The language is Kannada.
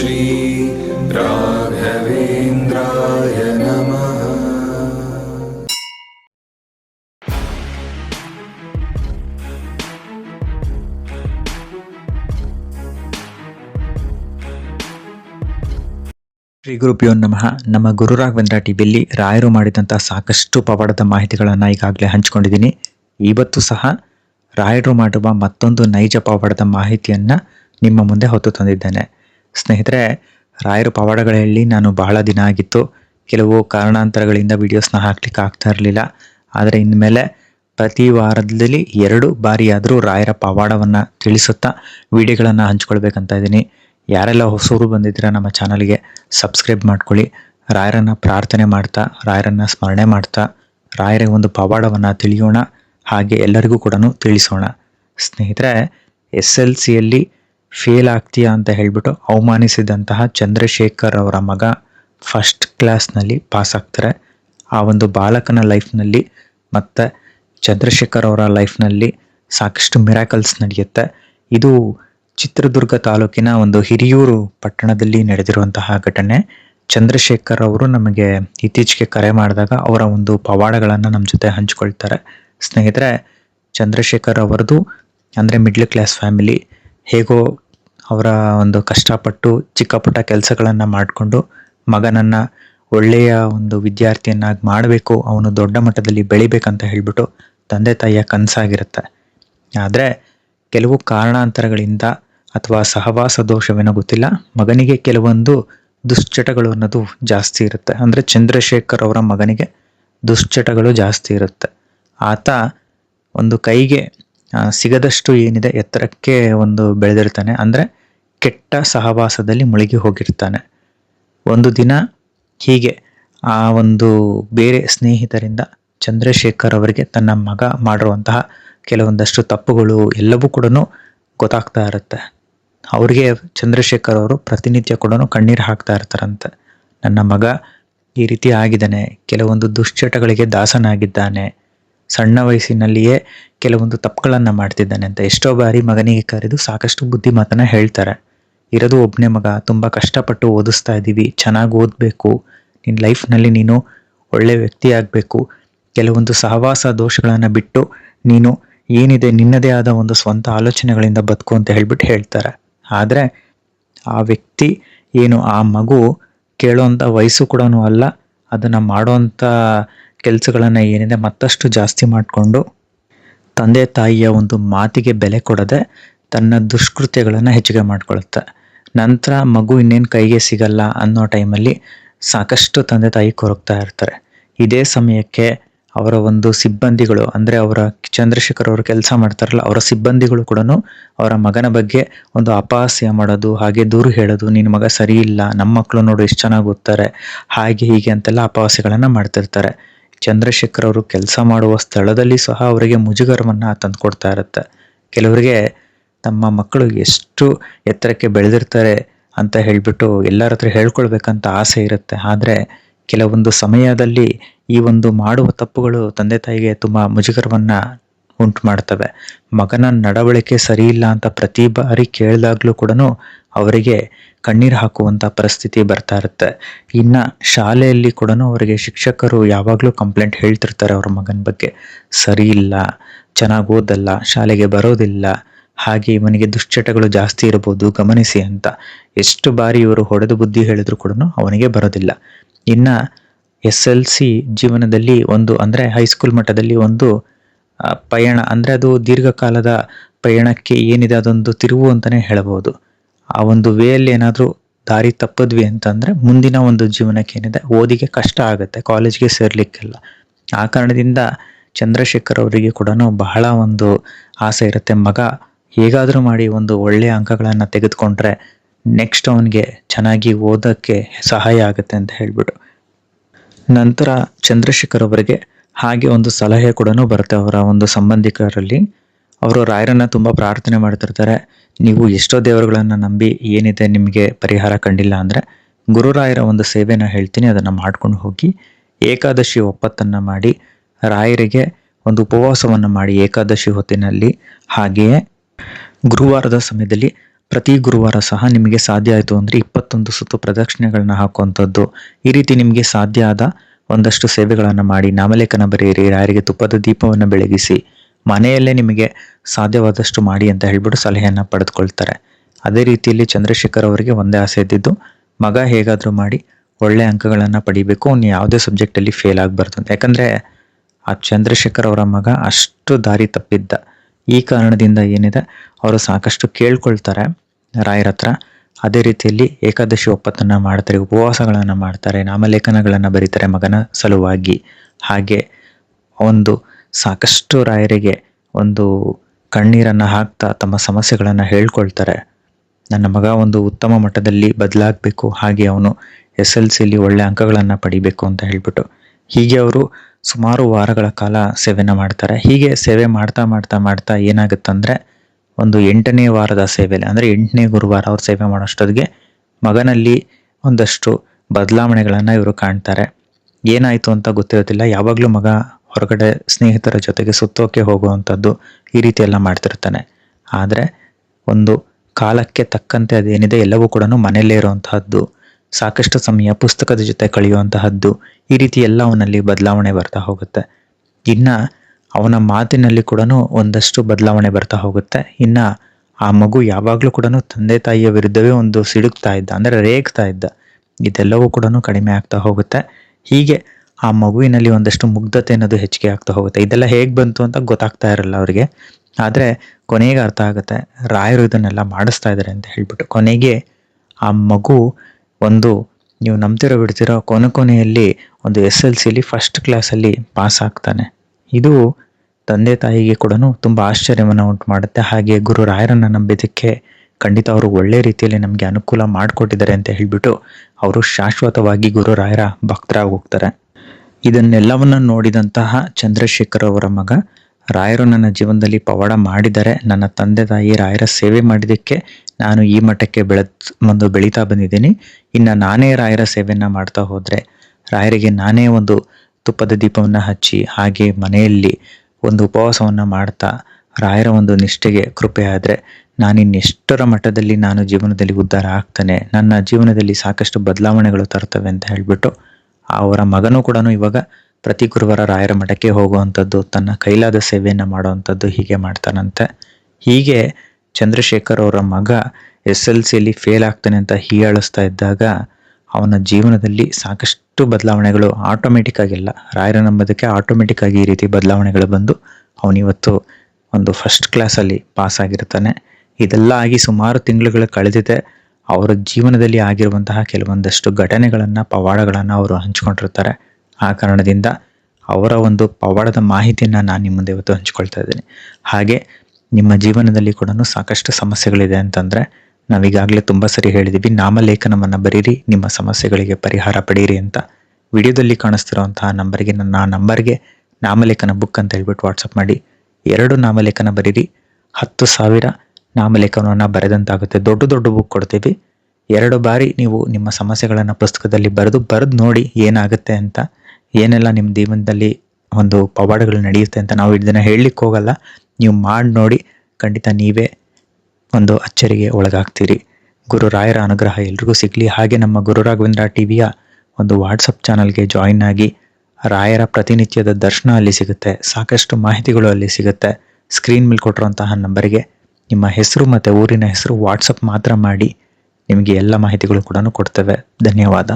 श्री राघवेन्द्राय नमः ಶ್ರೀ ಗುರುಭ್ಯೋ ನಮಃ ನಮ್ಮ ಗುರು ರಾಘವೇಂದ್ರ ಟಿವಿಯಲ್ಲಿ ರಾಯರು ಮಾಡಿದಂಥ ಸಾಕಷ್ಟು ಪವಾಡದ ಮಾಹಿತಿಗಳನ್ನು ಈಗಾಗಲೇ ಹಂಚ್ಕೊಂಡಿದ್ದೀನಿ ಇವತ್ತು ಸಹ ರಾಯರು ಮಾಡುವ ಮತ್ತೊಂದು ನೈಜ ಪವಾಡದ ಮಾಹಿತಿಯನ್ನು ನಿಮ್ಮ ಮುಂದೆ ಹೊತ್ತು ತಂದಿದ್ದೇನೆ ಸ್ನೇಹಿತರೆ, ರಾಯರು ಪವಾಡಗಳಲ್ಲಿ ನಾನು ಬಹಳ ದಿನ ಆಗಿತ್ತು. ಕೆಲವು ಕಾರಣಾಂತರಗಳಿಂದ ವೀಡಿಯೋಸ್ನ ಹಾಕ್ಲಿಕ್ಕೆ ಆಗ್ತಾ ಇರಲಿಲ್ಲ. ಆದರೆ ಇನ್ಮೇಲೆ ಪ್ರತಿ ವಾರದಲ್ಲಿ ಎರಡು ಬಾರಿಯಾದರೂ ರಾಯರ ಪವಾಡವನ್ನು ತಿಳಿಸುತ್ತಾ ವಿಡಿಯೋಗಳನ್ನು ಹಂಚ್ಕೊಳ್ಬೇಕಂತ ಇದ್ದೀನಿ. ಯಾರೆಲ್ಲ ಹೊಸೂರು ಬಂದಿದ್ದೀರಾ ನಮ್ಮ ಚಾನಲ್ಗೆ, ಸಬ್ಸ್ಕ್ರೈಬ್ ಮಾಡ್ಕೊಳ್ಳಿ. ರಾಯರನ್ನು ಪ್ರಾರ್ಥನೆ ಮಾಡ್ತಾ, ರಾಯರನ್ನು ಸ್ಮರಣೆ ಮಾಡ್ತಾ, ರಾಯರ ಒಂದು ಪವಾಡವನ್ನು ತಿಳಿಯೋಣ, ಹಾಗೆ ಎಲ್ಲರಿಗೂ ಕೂಡ ತಿಳಿಸೋಣ. ಸ್ನೇಹಿತರೆ, ಎಸ್ ಎಲ್ ಸಿಯಲ್ಲಿ ಫೇಲ್ ಆಗ್ತೀಯಾ ಅಂತ ಹೇಳಿಬಿಟ್ಟು ಅವಮಾನಿಸಿದಂತಹ ಚಂದ್ರಶೇಖರ್ ಅವರ ಮಗ ಫಸ್ಟ್ ಕ್ಲಾಸ್ನಲ್ಲಿ ಪಾಸ್ ಆಗ್ತಾರೆ. ಆ ಒಂದು ಬಾಲಕನ ಲೈಫ್ನಲ್ಲಿ ಮತ್ತು ಚಂದ್ರಶೇಖರ್ ಅವರ ಲೈಫ್ನಲ್ಲಿ ಸಾಕಷ್ಟು ಮಿರಾಕಲ್ಸ್ ನಡೆಯುತ್ತೆ. ಇದು ಚಿತ್ರದುರ್ಗ ತಾಲೂಕಿನ ಒಂದು ಹಿರಿಯೂರು ಪಟ್ಟಣದಲ್ಲಿ ನಡೆದಿರುವಂತಹ ಘಟನೆ. ಚಂದ್ರಶೇಖರ್ ಅವರು ನಮಗೆ ಇತ್ತೀಚೆಗೆ ಕರೆ ಮಾಡಿದಾಗ ಅವರ ಒಂದು ಪವಾಡಗಳನ್ನು ನಮ್ಮ ಜೊತೆ ಹಂಚಿಕೊಳ್ತಾರೆ. ಸ್ನೇಹಿತರೆ, ಚಂದ್ರಶೇಖರ್ ಅವರದು ಅಂದರೆ ಮಿಡ್ಲ್ ಕ್ಲಾಸ್ ಫ್ಯಾಮಿಲಿ ಹೇಗೋ ಅವರ ಒಂದು ಕಷ್ಟಪಟ್ಟು ಚಿಕ್ಕ ಪುಟ್ಟ ಕೆಲಸಗಳನ್ನು ಮಾಡಿಕೊಂಡು ಮಗನನ್ನು ಒಳ್ಳೆಯ ಒಂದು ವಿದ್ಯಾರ್ಥಿಯನ್ನಾಗಿ ಮಾಡಬೇಕು, ಅವನು ದೊಡ್ಡ ಮಟ್ಟದಲ್ಲಿ ಬೆಳಿಬೇಕಂತ ಹೇಳಿಬಿಟ್ಟು ತಂದೆ ತಾಯಿಯ ಕನಸಾಗಿರುತ್ತೆ. ಆದರೆ ಕೆಲವು ಕಾರಣಾಂತರಗಳಿಂದ ಅಥವಾ ಸಹವಾಸ ದೋಷವೇನೋ ಗೊತ್ತಿಲ್ಲ, ಮಗನಿಗೆ ಕೆಲವೊಂದು ದುಶ್ಚಟಗಳು ಅನ್ನೋದು ಜಾಸ್ತಿ ಇರುತ್ತೆ. ಅಂದರೆ ಚಂದ್ರಶೇಖರ್ ಅವರ ಮಗನಿಗೆ ದುಶ್ಚಟಗಳು ಜಾಸ್ತಿ ಇರುತ್ತೆ. ಆತ ಒಂದು ಕೈಗೆ ಸಿಗದಷ್ಟು ಏನಿದೆ ಎತ್ತರಕ್ಕೆ ಒಂದು ಬೆಳೆದಿರ್ತಾನೆ. ಅಂದರೆ ಕೆಟ್ಟ ಸಹವಾಸದಲ್ಲಿ ಮುಳುಗಿ ಹೋಗಿರ್ತಾನೆ. ಒಂದು ದಿನ ಹೀಗೆ ಆ ಒಂದು ಬೇರೆ ಸ್ನೇಹಿತರಿಂದ ಚಂದ್ರಶೇಖರ್ ಅವರಿಗೆ ತನ್ನ ಮಗ ಮಾಡಿರುವಂತಹ ಕೆಲವೊಂದಷ್ಟು ತಪ್ಪುಗಳು ಎಲ್ಲವೂ ಕೂಡ ಗೊತ್ತಾಗ್ತಾ ಇರುತ್ತೆ. ಅವ್ರಿಗೆ ಚಂದ್ರಶೇಖರ್ ಅವರು ಪ್ರತಿನಿತ್ಯ ಕೂಡ ಕಣ್ಣೀರು ಹಾಕ್ತಾ ಇರ್ತಾರಂತೆ. ನನ್ನ ಮಗ ಈ ರೀತಿ ಆಗಿದ್ದಾನೆ, ಕೆಲವೊಂದು ದುಶ್ಚಟಗಳಿಗೆ ದಾಸನಾಗಿದ್ದಾನೆ ಸಣ್ಣ ವಯಸ್ಸಿನಲ್ಲಿಯೇ ಕೆಲವೊಂದು ತಪ್ಪುಗಳನ್ನು ಮಾಡ್ತಿದ್ದಾನೆ ಅಂತ. ಎಷ್ಟೋ ಬಾರಿ ಮಗನಿಗೆ ಕರೆದು ಸಾಕಷ್ಟು ಬುದ್ಧಿ ಮಾತನ್ನ ಹೇಳ್ತಾರೆ. ಇರೋದು ಒಬ್ಬನೇ ಮಗ, ತುಂಬ ಕಷ್ಟಪಟ್ಟು ಓದಿಸ್ತಾ ಇದ್ದೀವಿ, ಚೆನ್ನಾಗಿ ಓದಬೇಕು ನಿನ್ನ ಲೈಫ್ನಲ್ಲಿ ನೀನು ಒಳ್ಳೆ ವ್ಯಕ್ತಿ ಆಗಬೇಕು. ಕೆಲವೊಂದು ಸಹವಾಸ ದೋಷಗಳನ್ನು ಬಿಟ್ಟು ನೀನು ಏನಿದೆ, ನಿನ್ನದೇ ಆದ ಒಂದು ಸ್ವಂತ ಆಲೋಚನೆಗಳಿಂದ ಬದುಕು ಅಂತ ಹೇಳ್ಬಿಟ್ಟು ಹೇಳ್ತಾರೆ. ಆದರೆ ಆ ವ್ಯಕ್ತಿ ಏನು, ಆ ಮಗು ಕೇಳೋವಂಥ ವಯಸ್ಸು ಕೂಡ ಅಲ್ಲ, ಅದನ್ನು ಮಾಡೋಂಥ ಕೆಲಸಗಳನ್ನು ಏನಿದೆ ಮತ್ತಷ್ಟು ಜಾಸ್ತಿ ಮಾಡಿಕೊಂಡು ತಂದೆ ತಾಯಿಯ ಒಂದು ಮಾತಿಗೆ ಬೆಲೆ ಕೊಡದೆ ತನ್ನ ದುಷ್ಕೃತ್ಯಗಳನ್ನು ಹೆಚ್ಚಿಗೆ ಮಾಡಿಕೊಳ್ಳುತ್ತೆ ನಂತರ ಮಗು ಇನ್ನೇನು ಕೈಗೆ ಸಿಗಲ್ಲ ಅನ್ನೋ ಟೈಮಲ್ಲಿ ಸಾಕಷ್ಟು ತಂದೆ ತಾಯಿ ಕೊರಗ್ತಾ ಇರ್ತಾರೆ. ಇದೇ ಸಮಯಕ್ಕೆ ಅವರ ಒಂದು ಸಿಬ್ಬಂದಿಗಳು, ಅಂದರೆ ಅವರ ಚಂದ್ರಶೇಖರ್ ಅವರು ಕೆಲಸ ಮಾಡ್ತಾರಲ್ಲ, ಅವರ ಸಿಬ್ಬಂದಿಗಳು ಕೂಡ ಅವರ ಮಗನ ಬಗ್ಗೆ ಒಂದು ಅಪಹಾಸ್ಯ ಮಾಡೋದು, ಹಾಗೆ ದೂರು ಹೇಳೋದು ನಿನ್ನ ಮಗ ಸರಿ ಇಲ್ಲ ನಮ್ಮ ಮಕ್ಕಳು ನೋಡು ಎಷ್ಟು ಚೆನ್ನಾಗಿ ಓದ್ತಾರೆ, ಹಾಗೆ ಹೀಗೆ ಅಂತೆಲ್ಲ ಅಪಹಾಸ್ಯಗಳನ್ನು ಮಾಡ್ತಿರ್ತಾರೆ. ಚಂದ್ರಶೇಖರ್ ಅವರು ಕೆಲಸ ಮಾಡುವ ಸ್ಥಳದಲ್ಲಿ ಸಹ ಅವರಿಗೆ ಮುಜುಗರವನ್ನು ತಂದುಕೊಡ್ತಾ ಇರುತ್ತೆ. ಕೆಲವರಿಗೆ ತಮ್ಮ ಮಕ್ಕಳು ಎಷ್ಟು ಎತ್ತರಕ್ಕೆ ಬೆಳೆದಿರ್ತಾರೆ ಅಂತ ಹೇಳಿಬಿಟ್ಟು ಎಲ್ಲರ ಹತ್ರ ಹೇಳ್ಕೊಳ್ಬೇಕಂತ ಆಸೆ ಇರುತ್ತೆ. ಆದರೆ ಕೆಲವೊಂದು ಸಮಯದಲ್ಲಿ ಈ ಒಂದು ಮಾಡುವ ತಪ್ಪುಗಳು ತಂದೆ ತಾಯಿಗೆ ತುಂಬ ಮುಜುಗರವನ್ನು ಉಂಟು ಮಾಡ್ತವೆ ಮಗನ ನಡವಳಿಕೆ ಸರಿಯಿಲ್ಲ ಅಂತ ಪ್ರತಿ ಬಾರಿ ಕೇಳಿದಾಗ್ಲೂ ಕೂಡ ಅವರಿಗೆ ಕಣ್ಣೀರು ಹಾಕುವಂಥ ಪರಿಸ್ಥಿತಿ ಬರ್ತಾ ಇರುತ್ತೆ. ಇನ್ನು ಶಾಲೆಯಲ್ಲಿ ಕೂಡ ಅವರಿಗೆ ಶಿಕ್ಷಕರು ಯಾವಾಗಲೂ ಕಂಪ್ಲೇಂಟ್ ಹೇಳ್ತಿರ್ತಾರೆ ಅವ್ರ ಮಗನ ಬಗ್ಗೆ. ಸರಿ ಇಲ್ಲ ಚೆನ್ನಾಗಿ ಓದಲ್ಲ, ಶಾಲೆಗೆ ಬರೋದಿಲ್ಲ, ಹಾಗೆ ಇವನಿಗೆ ದುಶ್ಚಟಗಳು ಜಾಸ್ತಿ ಇರಬಹುದು ಗಮನಿಸಿ ಅಂತ. ಎಷ್ಟು ಬಾರಿ ಇವರು ಹೊಡೆದು ಬುದ್ಧಿ ಹೇಳಿದ್ರು ಕೂಡ ಅವನಿಗೆ ಬರೋದಿಲ್ಲ. ಇನ್ನು ಎಸ್ ಎಲ್ ಸಿ ಜೀವನದಲ್ಲಿ ಒಂದು ಅಂದರೆ ಹೈಸ್ಕೂಲ್ ಮಟ್ಟದಲ್ಲಿ ಒಂದು ಪಯಣ. ಅಂದರೆ ಅದು ದೀರ್ಘಕಾಲದ ಪಯಣಕ್ಕೆ ಏನಿದೆ ಅದೊಂದು ತಿರುವು ಅಂತಲೇ ಹೇಳಬಹುದು. ಆ ಒಂದು ವೇಯಲ್ಲಿ ಏನಾದರೂ ದಾರಿ ತಪ್ಪದ್ವಿ ಅಂತಂದರೆ ಮುಂದಿನ ಒಂದು ಜೀವನಕ್ಕೆ ಏನಿದೆ, ಓದಿಗೆ ಕಷ್ಟ ಆಗುತ್ತೆ, ಕಾಲೇಜ್ಗೆ ಸೇರಲಿಕ್ಕೆಲ್ಲ. ಆ ಕಾರಣದಿಂದ ಚಂದ್ರಶೇಖರ್ ಅವರಿಗೆ ಕೂಡ ಬಹಳ ಒಂದು ಆಸೆ ಇರುತ್ತೆ. ಮಗ ಹೇಗಾದರೂ ಮಾಡಿ ಒಂದು ಒಳ್ಳೆಯ ಅಂಕಗಳನ್ನು ತೆಗೆದುಕೊಂಡ್ರೆ ನೆಕ್ಸ್ಟ್ ಅವನಿಗೆ ಚೆನ್ನಾಗಿ ಓದೋಕ್ಕೆ ಸಹಾಯ ಆಗುತ್ತೆ ಅಂತ ಹೇಳಿಬಿಟ್ಟು ನಂತರ ಚಂದ್ರಶೇಖರ್ ಅವರಿಗೆ ಹಾಗೆ ಒಂದು ಸಲಹೆ ಕೂಡ ಬರುತ್ತೆ ಅವರ ಒಂದು ಸಂಬಂಧಿಕರಲ್ಲಿ. ಅವರು ರಾಯರನ್ನು ತುಂಬ ಪ್ರಾರ್ಥನೆ ಮಾಡ್ತಿರ್ತಾರೆ. ನೀವು ಎಷ್ಟೋ ದೇವರುಗಳನ್ನು ನಂಬಿ ಏನಿದೆ ನಿಮಗೆ ಪರಿಹಾರ ಕಂಡಿಲ್ಲ ಅಂದರೆ ಗುರುರಾಯರ ಒಂದು ಸೇವೆನ ಹೇಳ್ತೀನಿ, ಅದನ್ನು ಮಾಡ್ಕೊಂಡು ಹೋಗಿ ಏಕಾದಶಿ ಒಪ್ಪತ್ತನ್ನು ಮಾಡಿ ರಾಯರಿಗೆ ಒಂದು ಉಪವಾಸವನ್ನು ಮಾಡಿ ಏಕಾದಶಿ ಹೊತ್ತಿನಲ್ಲಿ. ಹಾಗೆಯೇ ಗುರುವಾರದ ಸಮಯದಲ್ಲಿ ಪ್ರತಿ ಗುರುವಾರ ಸಹ ನಿಮಗೆ ಸಾಧ್ಯ ಆಯಿತು ಅಂದರೆ ಇಪ್ಪತ್ತೊಂದು ಸುತ್ತು ಪ್ರದಕ್ಷಿಣೆಗಳನ್ನ ಹಾಕುವಂಥದ್ದು. ಈ ರೀತಿ ನಿಮಗೆ ಸಾಧ್ಯ ಆದ ಒಂದಷ್ಟು ಸೇವೆಗಳನ್ನು ಮಾಡಿ ನಾಮಲೇಖನ ಬರೆಯಿರಿ, ರಾಯರಿಗೆ ತುಪ್ಪದ ದೀಪವನ್ನು ಬೆಳಗಿಸಿ, ಮನೆಯಲ್ಲೇ ನಿಮಗೆ ಸಾಧ್ಯವಾದಷ್ಟು ಮಾಡಿ ಅಂತ ಹೇಳ್ಬಿಟ್ಟು ಸಲಹೆಯನ್ನು ಪಡೆದುಕೊಳ್ತಾರೆ. ಅದೇ ರೀತಿಯಲ್ಲಿ ಚಂದ್ರಶೇಖರ್ ಅವರಿಗೆ ಒಂದೇ ಆಸೆ ಇದ್ದಿದ್ದು, ಮಗ ಹೇಗಾದರೂ ಮಾಡಿ ಒಳ್ಳೆ ಅಂಕಗಳನ್ನು ಪಡಿಬೇಕು ಅವ್ನು ಯಾವುದೇ ಸಬ್ಜೆಕ್ಟಲ್ಲಿ ಫೇಲ್ ಆಗಬಾರ್ದು ಅಂತ. ಯಾಕಂದರೆ ಆ ಚಂದ್ರಶೇಖರ್ ಅವರ ಮಗ ಅಷ್ಟು ದಾರಿ ತಪ್ಪಿದ್ದ. ಈ ಕಾರಣದಿಂದ ಏನಿದೆ, ಅವರು ಸಾಕಷ್ಟು ಕೇಳ್ಕೊಳ್ತಾರೆ ರಾಯರ ಹತ್ರ ಅದೇ ರೀತಿಯಲ್ಲಿ ಏಕಾದಶಿ ಒಪ್ಪತ್ತನ್ನು ಮಾಡ್ತಾರೆ, ಉಪವಾಸಗಳನ್ನು ಮಾಡ್ತಾರೆ, ನಾಮಲೇಖನಗಳನ್ನು ಬರೀತಾರೆ ಮಗನ ಸಲುವಾಗಿ. ಹಾಗೆ ಒಂದು ಸಾಕಷ್ಟು ರಾಯರಿಗೆ ಒಂದು ಕಣ್ಣೀರನ್ನು ಹಾಕ್ತಾ ತಮ್ಮ ಸಮಸ್ಯೆಗಳನ್ನು ಹೇಳ್ಕೊಳ್ತಾರೆ. ನನ್ನ ಮಗ ಒಂದು ಉತ್ತಮ ಮಟ್ಟದಲ್ಲಿ ಬದಲಾಗಬೇಕು, ಹಾಗೆ ಅವನು ಎಸ್ ಎಲ್ ಸಿಲಿ ಒಳ್ಳೆ ಅಂಕಗಳನ್ನು ಪಡಿಬೇಕು ಅಂತ ಹೇಳಿಬಿಟ್ಟು. ಹೀಗೆ ಅವರು ಸುಮಾರು ವಾರಗಳ ಕಾಲ ಸೇವೆನ ಮಾಡ್ತಾರೆ. ಹೀಗೆ ಸೇವೆ ಮಾಡ್ತಾ ಮಾಡ್ತಾ ಮಾಡ್ತಾ ಏನಾಗುತ್ತಂದ್ರೆ ಒಂದು ಎಂಟನೇ ವಾರದ ಸೇವೆಯಲ್ಲಿ ಅಂದರೆ ಎಂಟನೇ ಗುರುವಾರ ಅವ್ರು ಸೇವೆ ಮಾಡೋಷ್ಟೊತ್ತಿಗೆ ಮಗನಲ್ಲಿ ಒಂದಷ್ಟು ಬದಲಾವಣೆಗಳನ್ನು ಇವರು ಕಾಣ್ತಾರೆ. ಏನಾಯಿತು ಅಂತ ಗೊತ್ತಿರೋದಿಲ್ಲ. ಯಾವಾಗಲೂ ಮಗ ಹೊರಗಡೆ ಸ್ನೇಹಿತರ ಜೊತೆಗೆ ಸುತ್ತೋಕೆ ಹೋಗುವಂಥದ್ದು ಈ ರೀತಿ ಎಲ್ಲ ಮಾಡ್ತಿರ್ತಾನೆ. ಆದರೆ ಒಂದು ಕಾಲಕ್ಕೆ ತಕ್ಕಂತೆ ಅದೇನಿದೆ, ಎಲ್ಲವೂ ಕೂಡ ಮನೆಯಲ್ಲೇ ಇರುವಂತಹದ್ದು, ಸಾಕಷ್ಟು ಸಮಯ ಪುಸ್ತಕದ ಜೊತೆ ಕಳೆಯುವಂತಹದ್ದು, ಈ ರೀತಿ ಎಲ್ಲ ಅವನಲ್ಲಿ ಬದಲಾವಣೆ ಬರ್ತಾ ಹೋಗುತ್ತೆ. ಇನ್ನ ಅವನ ಮಾತಿನಲ್ಲಿ ಕೂಡ ಒಂದಷ್ಟು ಬದಲಾವಣೆ ಬರ್ತಾ ಹೋಗುತ್ತೆ. ಇನ್ನ ಆ ಮಗು ಯಾವಾಗಲೂ ಕೂಡ ತಂದೆ ತಾಯಿಯ ವಿರುದ್ಧವೇ ಒಂದು ಸಿಡುಕ್ತಾ ಇದ್ದ, ಅಂದರೆ ರೇಗ್ತಾ ಇದ್ದ. ಇದೆಲ್ಲವೂ ಕೂಡ ಕಡಿಮೆ ಆಗ್ತಾ ಹೋಗುತ್ತೆ. ಹೀಗೆ ಆ ಮಗುವಿನಲ್ಲಿ ಒಂದಷ್ಟು ಮುಗ್ಧತೆ ಅನ್ನೋದು ಹೆಚ್ಚಿಗೆ ಆಗ್ತಾ ಹೋಗುತ್ತೆ. ಇದೆಲ್ಲ ಹೇಗೆ ಬಂತು ಅಂತ ಗೊತ್ತಾಗ್ತಾ ಇರಲ್ಲ ಅವರಿಗೆ. ಆದರೆ ಕೊನೆಗೆ ಅರ್ಥ ಆಗುತ್ತೆ. ರಾಯರು ಇದನ್ನೆಲ್ಲ ಮಾಡಿಸ್ತಾ ಇದ್ದಾರೆ ಅಂತ ಹೇಳ್ಬಿಟ್ಟು. ಕೊನೆಗೆ ಆ ಮಗು ಒಂದು, ನೀವು ನಂಬ್ತಿರೋ ಬಿಡ್ತಿರೋ ಕೊನೆ ಕೊನೆಯಲ್ಲಿ ಒಂದು ಎಸ್ ಎಲ್ ಸಿಲಿ ಫಸ್ಟ್ ಕ್ಲಾಸಲ್ಲಿ ಪಾಸ್ ಆಗ್ತಾನೆ. ಇದು ತಂದೆ ತಾಯಿಗೆ ಕೂಡ ತುಂಬ ಆಶ್ಚರ್ಯವನ್ನು ಉಂಟು ಮಾಡುತ್ತೆ ಹಾಗೆ ಗುರು ರಾಯರನ್ನು ನಂಬಿದ್ದಕ್ಕೆ ಖಂಡಿತ ಅವರು ಒಳ್ಳೆ ರೀತಿಯಲ್ಲಿ ನಮಗೆ ಅನುಕೂಲ ಮಾಡಿಕೊಟ್ಟಿದ್ದಾರೆ ಅಂತ ಹೇಳಿಬಿಟ್ಟು ಅವರು ಶಾಶ್ವತವಾಗಿ ಗುರು ರಾಯರ ಭಕ್ತರಾಗಿ ಹೋಗ್ತಾರೆ. ಇದನ್ನೆಲ್ಲವನ್ನ ನೋಡಿದಂತಹ ಚಂದ್ರಶೇಖರ್ ಅವರ ಮಗ ರಾಯರು ನನ್ನ ಜೀವನದಲ್ಲಿ ಪವಾಡ ಮಾಡಿದರೆ ನನ್ನ ತಂದೆ ತಾಯಿ ರಾಯರ ಸೇವೆ ಮಾಡಿದ್ದಕ್ಕೆ ನಾನು ಈ ಮಠಕ್ಕೆ ಬೆಳೆದ್ ಒಂದು ಬೆಳೀತಾ ಬಂದಿದ್ದೀನಿ. ಇನ್ನು ನಾನೇ ರಾಯರ ಸೇವೆಯನ್ನು ಮಾಡ್ತಾ ಹೋದರೆ ರಾಯರಿಗೆ ನಾನೇ ಒಂದು ತುಪ್ಪದ ದೀಪವನ್ನು ಹಚ್ಚಿ ಹಾಗೆ ಮನೆಯಲ್ಲಿ ಒಂದು ಉಪವಾಸವನ್ನು ಮಾಡ್ತಾ ರಾಯರ ಒಂದು ನಿಷ್ಠೆಗೆ ಕೃಪೆ ಆದರೆ ನಾನಿನ್ನೆಷ್ಟರ ಮಟ್ಟದಲ್ಲಿ ನಾನು ಜೀವನದಲ್ಲಿ ಉದ್ಧಾರ ಆಗ್ತಾನೆ, ನನ್ನ ಜೀವನದಲ್ಲಿ ಸಾಕಷ್ಟು ಬದಲಾವಣೆಗಳು ತರ್ತವೆ ಅಂತ ಹೇಳಿಬಿಟ್ಟು ಅವರ ಮಗನೂ ಕೂಡ ಇವಾಗ ಪ್ರತಿ ಗುರುವಾರ ರಾಯರ ಮಠಕ್ಕೆ ಹೋಗುವಂಥದ್ದು, ತನ್ನ ಕೈಲಾದ ಸೇವೆಯನ್ನು ಮಾಡುವಂಥದ್ದು ಹೀಗೆ ಮಾಡ್ತಾನಂತೆ. ಹೀಗೆ ಚಂದ್ರಶೇಖರ್ ಅವರ ಮಗ ಎಸ್ ಎಲ್ ಸಿಯಲ್ಲಿ ಫೇಲ್ ಆಗ್ತಾನೆ ಅಂತ ಹೀಯಾಳಿಸ್ತಾ ಇದ್ದಾಗ ಅವನ ಜೀವನದಲ್ಲಿ ಸಾಕಷ್ಟು ಬದಲಾವಣೆಗಳು ಆಟೋಮೆಟಿಕ್ ಆಗಿಲ್ಲ. ರಾಯರ ನಂಬೋದಕ್ಕೆ ಆಟೋಮೆಟಿಕ್ ಆಗಿ ಈ ರೀತಿ ಬದಲಾವಣೆಗಳು ಬಂದು ಅವನಿವತ್ತು ಒಂದು ಫಸ್ಟ್ ಕ್ಲಾಸಲ್ಲಿ ಪಾಸ್ ಆಗಿರ್ತಾನೆ. ಇದೆಲ್ಲ ಆಗಿ ಸುಮಾರು ತಿಂಗಳುಗಳು ಕಳೆದಿದೆ. ಅವರ ಜೀವನದಲ್ಲಿ ಆಗಿರುವಂತಹ ಕೆಲವೊಂದಷ್ಟು ಘಟನೆಗಳನ್ನು, ಪವಾಡಗಳನ್ನು ಅವರು ಹಂಚ್ಕೊಂಡಿರ್ತಾರೆ. ಆ ಕಾರಣದಿಂದ ಅವರ ಒಂದು ಪವಾಡದ ಮಾಹಿತಿಯನ್ನು ನಾನು ನಿಮ್ಮ ಮುಂದೆ ಇವತ್ತು ಹಂಚಿಕೊಳ್ತಾ ಇದ್ದೀನಿ. ಹಾಗೆ ನಿಮ್ಮ ಜೀವನದಲ್ಲಿ ಕೂಡ ಸಾಕಷ್ಟು ಸಮಸ್ಯೆಗಳಿದೆ ಅಂತಂದರೆ ನಾವೀಗಾಗಲೇ ತುಂಬ ಸರಿ ಹೇಳಿದ್ದೀವಿ ನಾಮಲೇಖನವನ್ನು ಬರೀರಿ, ನಿಮ್ಮ ಸಮಸ್ಯೆಗಳಿಗೆ ಪರಿಹಾರ ಪಡೀರಿ ಅಂತ ವಿಡಿಯೋದಲ್ಲಿ ಕಾಣಿಸ್ತಿರುವಂತಹ ನಂಬರ್ಗೆ, ನನ್ನ ಆ ನಂಬರ್ಗೆ ನಾಮಲೇಖನ ಬುಕ್ ಅಂತ ಹೇಳ್ಬಿಟ್ಟು ವಾಟ್ಸಪ್ ಮಾಡಿ. ಎರಡು ನಾಮಲೇಖನ ಬರೀರಿ, ಹತ್ತು ಸಾವಿರ ನಾಮಲೇಖನವನ್ನು ಬರೆದಂತಾಗುತ್ತೆ. ದೊಡ್ಡ ದೊಡ್ಡ ಬುಕ್ ಕೊಡ್ತೀವಿ. ಎರಡು ಬಾರಿ ನೀವು ನಿಮ್ಮ ಸಮಸ್ಯೆಗಳನ್ನು ಪುಸ್ತಕದಲ್ಲಿ ಬರೆದು ಬರೆದು ನೋಡಿ ಏನಾಗುತ್ತೆ ಅಂತ, ಏನೆಲ್ಲ ನಿಮ್ಮ ಜೀವನದಲ್ಲಿ ಒಂದು ಪವಾಡಗಳು ನಡೆಯುತ್ತೆ ಅಂತ ನಾವು ಇದನ್ನು ಹೇಳಲಿಕ್ಕೆ ಹೋಗಲ್ಲ. ನೀವು ಮಾಡಿ ನೋಡಿ, ಖಂಡಿತ ನೀವೇ ಒಂದು ಅಚ್ಚರಿಗೆ ಒಳಗಾಗ್ತೀರಿ. ಗುರು ರಾಯರ ಅನುಗ್ರಹ ಎಲ್ರಿಗೂ ಸಿಗಲಿ. ಹಾಗೆ ನಮ್ಮ ಗುರು ರಾಘವೇಂದ್ರ ಟಿವಿಯ ಒಂದು ವಾಟ್ಸಪ್ ಚಾನಲ್ಗೆ ಜಾಯಿನ್ ಆಗಿ ರಾಯರ ಪ್ರತಿನಿತ್ಯದ ದರ್ಶನ ಅಲ್ಲಿ ಸಿಗುತ್ತೆ. ಸಾಕಷ್ಟು ಮಾಹಿತಿಗಳು ಅಲ್ಲಿ ಸಿಗುತ್ತೆ. ಸ್ಕ್ರೀನ್ ಮೇಲೆ ಕೊಟ್ಟಿರುವಂತಹ ನಂಬರಿಗೆ ನಿಮ್ಮ ಹೆಸರು ಮತ್ತು ಊರಿನ ಹೆಸರು ವಾಟ್ಸಪ್ ಮಾತ್ರ ಮಾಡಿ ನಿಮಗೆ ಎಲ್ಲ ಮಾಹಿತಿಗಳು ಕೂಡ ಕೊಡ್ತೇವೆ. ಧನ್ಯವಾದ.